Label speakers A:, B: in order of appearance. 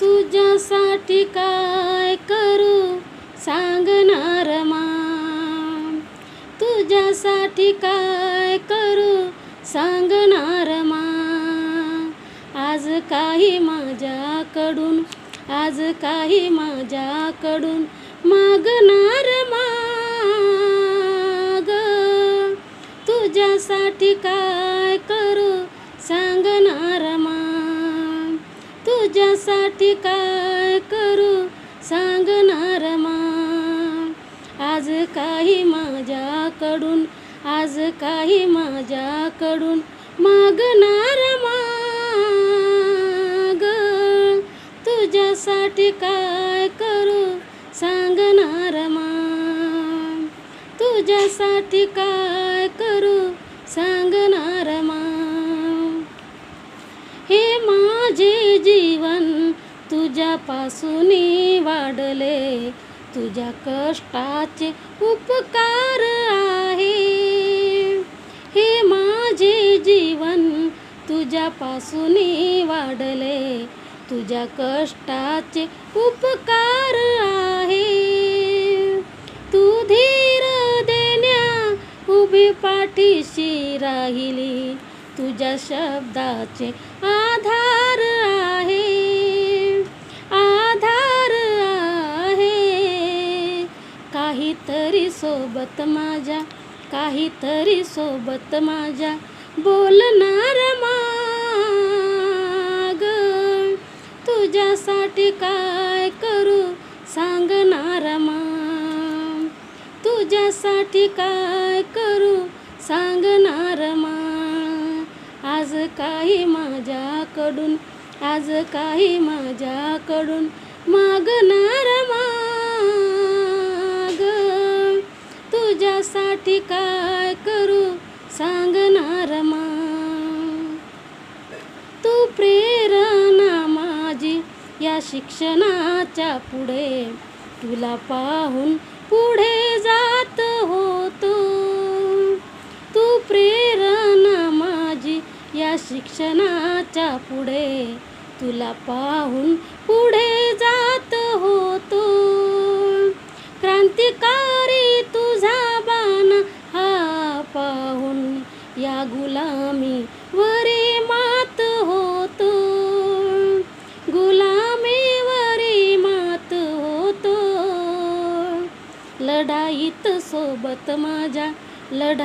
A: तुझ्यासाठी काय करू सांगणार मा? तुझ्यासाठी काय करू सांगणार मा? आज काही माझ्याकडून आज काही माझ्याकडून मागणार काय करू? सांगणार मा आज काही माझ्याकडून आज काही माझ्याकडून मागणार माग. तुझ्यासाठी काय करू? सांगणार मा तुझ्यासाठी काय करू? सांगणार मा हे माझे जीवन तुझ्यापासून वाढले. तुझ्या कष्टाचे उपकार आहे. हे माझे जीवन तुझ्यापासून वाढले. तुझ्या कष्टाचे उपकार आहे. तू धीर देण्या उभी पाठीशी राहिली. तुझ्या शब्दाचे आधार आहे. सोबत माझ्या काहीतरी सोबत माझ्या बोलणार माग. तुझ्यासाठी काय करू सांगणार मा तुझ्यासाठी काय करू सांगणार मा आज काही माझ्याकडून आज काही माझ्याकडून मागणार मा काय करू? सांगणार मा. तू प्रेरणा माझी या शिक्षणाच्या पुढे. तुला पाहून पुढे जात होतो. तू प्रेरणा माझी या शिक्षणाच्या पुढे. तुला पाहून पुढे गुलामी वरे मात होतो गुलामीवरी मात होतो लढाईत सोबत माझ्या लढा